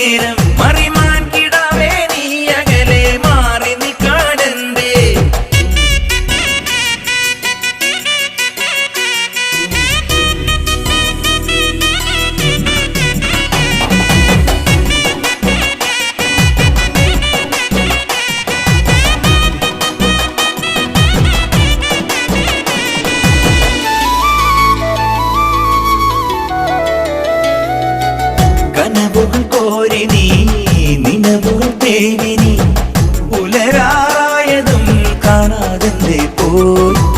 நேரம் കനവുകൾ കോരി നീ നിലവുകൾ തേടി നീ. ഉലരായതും കാണാതെ പോയി?